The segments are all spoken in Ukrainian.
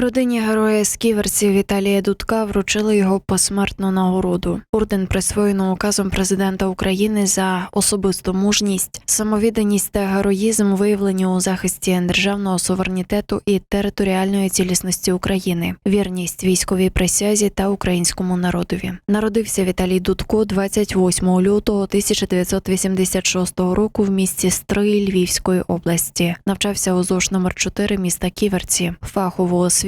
Родині героя сківерців Віталія Дудка вручили його посмертну нагороду. Орден присвоєно указом президента України за особисту мужність, самовідданість та героїзм виявлені у захисті державного суверенітету і територіальної цілісності України, вірність військовій присязі та українському народові. Народився Віталій Дудко 28 лютого 1986 року в місті Стрий Львівської області. Навчався у ЗОШ номер 4 міста Ківерці. Фахову освіту,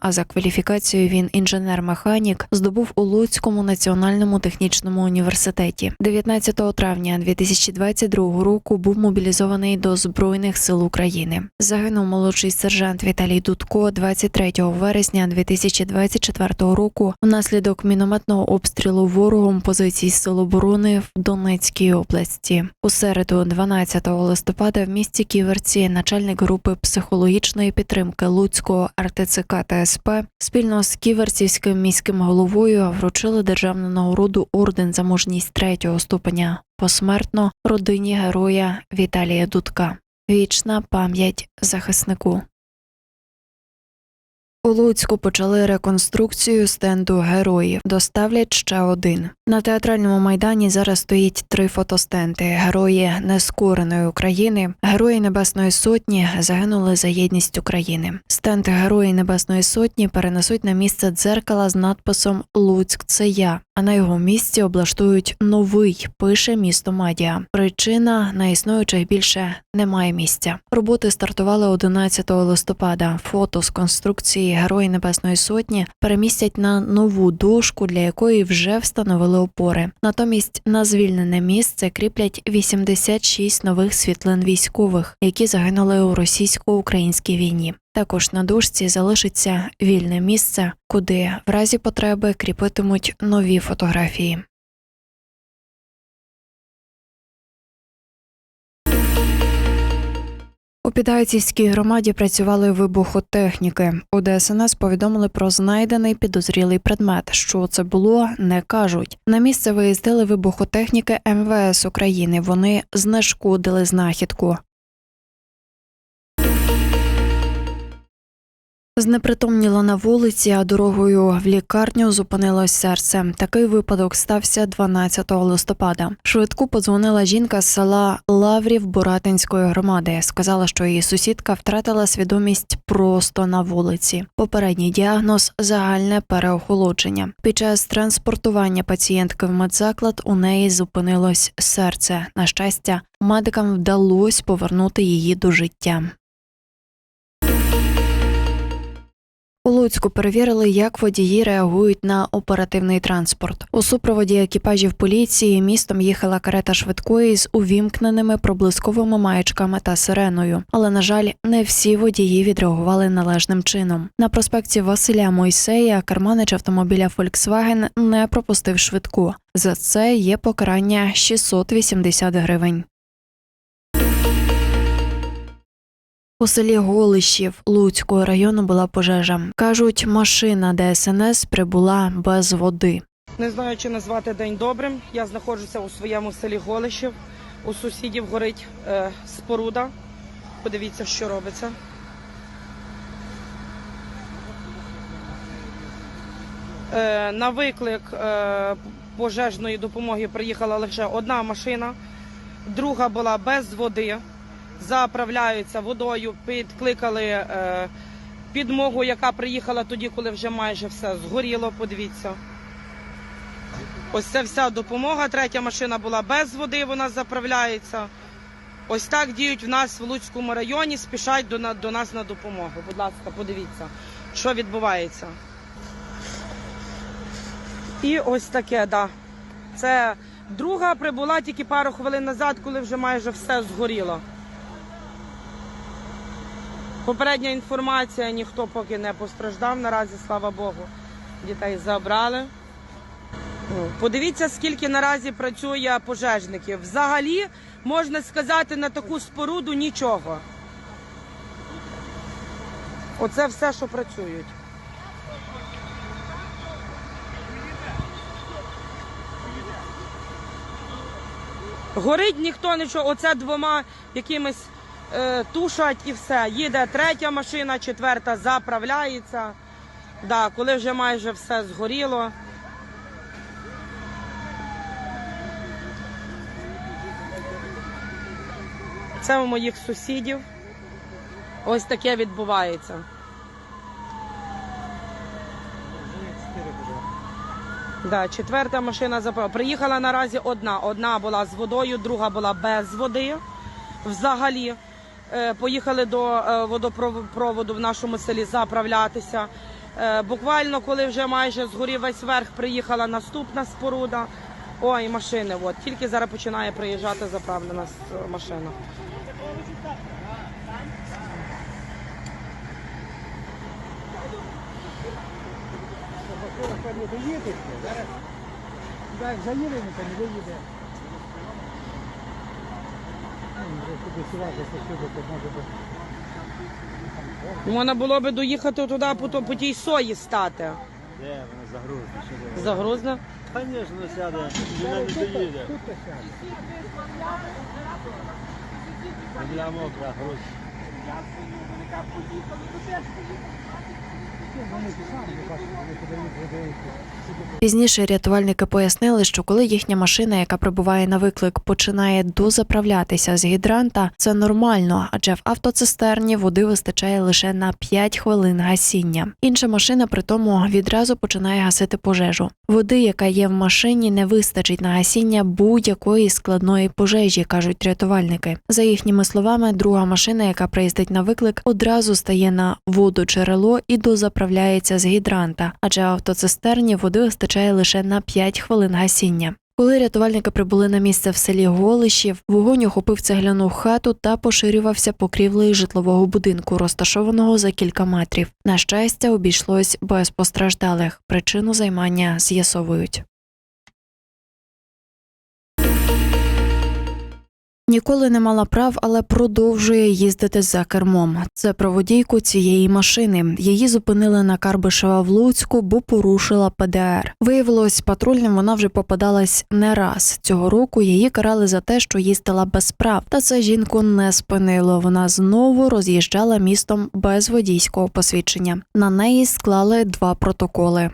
а за кваліфікацією він інженер-механік, здобув у Луцькому національному технічному університеті. 19 травня 2022 року був мобілізований до Збройних сил України. Загинув молодший сержант Віталій Дудко 23 вересня 2024 року внаслідок мінометного обстрілу ворогом позицій сил оборони в Донецькій області. У середу, 12 листопада, в місті Ківерці, начальник групи психологічної підтримки Луцького РТЦК та СП спільно з Ківерцівським міським головою вручили державну нагороду орден за мужність третього ступеня посмертно родині героя Віталія Дудка. Вічна пам'ять захиснику. У Луцьку почали реконструкцію стенду героїв. Доставлять ще один. На театральному майдані зараз стоїть три фотостенти: герої нескореної України, герої Небесної Сотні загинули за єдність України. Стенд Герої Небесної Сотні перенесуть на місце дзеркала з надписом Луцьк це я. А на його місці облаштують новий, пише місто Мадія. Причина на існуючих більше немає місця. Роботи стартували 11 листопада. Фото з конструкції Герої Небесної Сотні перемістять на нову дошку, для якої вже встановили опори. Натомість на звільнене місце кріплять 86 нових світлин військових, які загинули у російсько-українській війні. Також на дошці залишиться вільне місце, куди в разі потреби кріпитимуть нові фотографії. У Підгайцівській громаді працювали вибухотехніки. У ДСНС повідомили про знайдений підозрілий предмет. Що це було, не кажуть. На місце виїздили вибухотехніки МВС України. Вони знешкодили знахідку. Знепритомніла на вулиці, а дорогою в лікарню зупинилось серце. Такий випадок стався 12 листопада. Швидку подзвонила жінка з села Лаврів Буратинської громади. Сказала, що її сусідка втратила свідомість просто на вулиці. Попередній діагноз загальне переохолодження. Під час транспортування пацієнтки в медзаклад у неї зупинилось серце. На щастя, медикам вдалося повернути її до життя. У Луцьку перевірили, як водії реагують на оперативний транспорт. У супроводі екіпажів поліції містом їхала карета швидкої з увімкненими проблисковими маячками та сиреною. Але на жаль, не всі водії відреагували належним чином. На проспекті Василя Мойсея керманич автомобіля Volkswagen не пропустив швидку. За це є покарання 680 гривень. У селі Голищів Луцького району була пожежа. Кажуть, машина ДСНС прибула без води. Не знаю, чи назвати день добрим. Я знаходжуся у своєму селі Голищів. У сусідів горить е, споруда. Подивіться, що робиться. Е, на виклик е, пожежної допомоги приїхала лише одна машина, друга була без води. Заправляються водою, підкликали е, підмогу, яка приїхала тоді, коли вже майже все згоріло. Подивіться. Ось це вся допомога. Третя машина була без води, вона заправляється. Ось так діють в нас в Луцькому районі, спішать до, до нас на допомогу. Будь ласка, подивіться, що відбувається. І ось таке, да. Це друга прибула тільки пару хвилин назад, коли вже майже все згоріло. Попередня інформація, ніхто поки не постраждав, наразі, слава Богу. Дітей забрали. Подивіться, скільки наразі працює пожежників. Взагалі, можна сказати, на таку споруду нічого. Оце все, що працюють. Горить ніхто нічого, оце двома якимись тушать і все. Їде третя машина, четверта заправляється. Да, коли вже майже все згоріло. Це у моїх сусідів. Ось таке відбувається. Да, четверта машина заправ. Приїхала наразі одна. Одна була з водою, друга була без води. Взагалі Е, поїхали до е, водопроводу в нашому селі заправлятися. Е, Буквально, коли вже майже згорів весь верх, приїхала наступна споруда. Ой, машини. От тільки зараз починає приїжджати заправлена машина. зараз заїдемо, то не доїде. Ну, вже туди сюди, сюди, то може би. Можна було би доїхати туди по, то- по тій сої стати. Де вона загрузна? Що де? Звісно, сяде, вона не доїде. Земля мокра, груз. Пізніше рятувальники пояснили, що коли їхня машина, яка прибуває на виклик, починає дозаправлятися з гідранта, це нормально, адже в автоцистерні води вистачає лише на 5 хвилин гасіння. Інша машина при тому відразу починає гасити пожежу. Води, яка є в машині, не вистачить на гасіння будь-якої складної пожежі, кажуть рятувальники. За їхніми словами, друга машина, яка приїздить на виклик, одразу стає на вододжерело і дозаправляється з гідранта, адже автоцистерні води вистачає лише на 5 хвилин гасіння. Коли рятувальники прибули на місце в селі Голишів, вогонь охопив цегляну хату та поширювався покрівлею житлового будинку, розташованого за кілька метрів. На щастя, обійшлось без постраждалих. Причину займання з'ясовують. Ніколи не мала прав, але продовжує їздити за кермом. Це про водійку цієї машини. Її зупинили на Карбишева в Луцьку, бо порушила ПДР. Виявилось, патрульним вона вже попадалась не раз. Цього року її карали за те, що їздила без прав. Та це жінку не спинило. Вона знову роз'їжджала містом без водійського посвідчення. На неї склали два протоколи.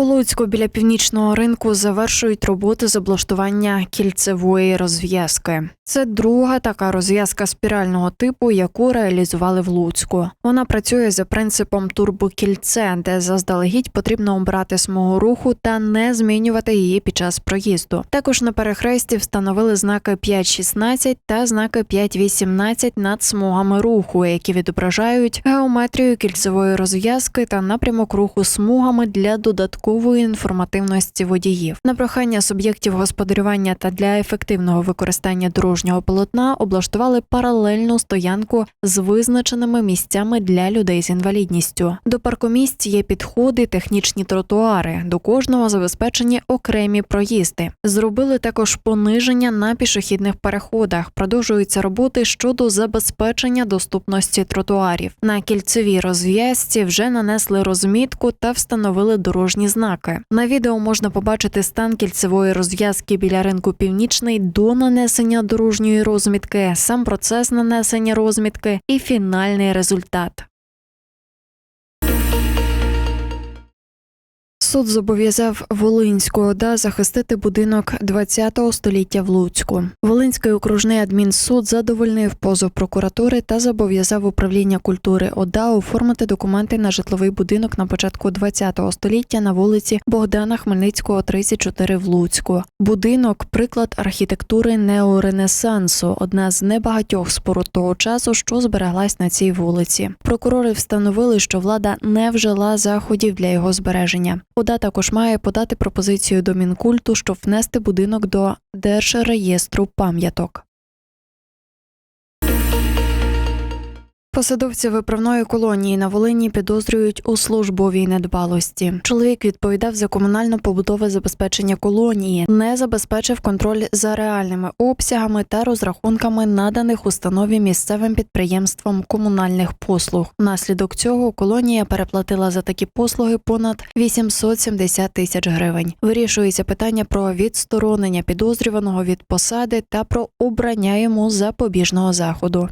У Луцьку біля північного ринку завершують роботи з облаштування кільцевої розв'язки. Це друга така розв'язка спірального типу, яку реалізували в Луцьку. Вона працює за принципом турбокільце, де заздалегідь потрібно обрати смугу руху та не змінювати її під час проїзду. Також на перехресті встановили знаки 5.16 та знаки 5.18 над смугами руху, які відображають геометрію кільцевої розв'язки та напрямок руху смугами для додаткової інформативності водіїв. На прохання суб'єктів господарювання та для ефективного використання дорожнього полотна облаштували паралельну стоянку з визначеними місцями для людей з інвалідністю. До паркомісць є підходи, технічні тротуари. До кожного забезпечені окремі проїзди. Зробили також пониження на пішохідних переходах. Продовжуються роботи щодо забезпечення доступності тротуарів. На кільцевій розв'язці вже нанесли розмітку та встановили дорожні знаки. На відео можна побачити стан кільцевої розв'язки біля ринку Північний до нанесення дорожньої розмітки, сам процес нанесення розмітки і фінальний результат. Суд зобов'язав Волинську ОДА захистити будинок 20-го століття в Луцьку. Волинський окружний адмінсуд задовольнив позов прокуратури та зобов'язав управління культури ОДА оформити документи на житловий будинок на початку 20-го століття на вулиці Богдана Хмельницького, 34 в Луцьку. Будинок приклад архітектури неоренесансу, одна з небагатьох споруд того часу, що збереглась на цій вулиці. Прокурори встановили, що влада не вжила заходів для його збереження. ОДА також має подати пропозицію до Мінкульту, щоб внести будинок до Держреєстру пам'яток. Посадовці виправної колонії на Волині підозрюють у службовій недбалості. Чоловік відповідав за комунально-побутове забезпечення колонії, не забезпечив контроль за реальними обсягами та розрахунками наданих установі місцевим підприємствам комунальних послуг. Внаслідок цього колонія переплатила за такі послуги понад 870 тисяч гривень. Вирішується питання про відсторонення підозрюваного від посади та про обрання йому запобіжного заходу.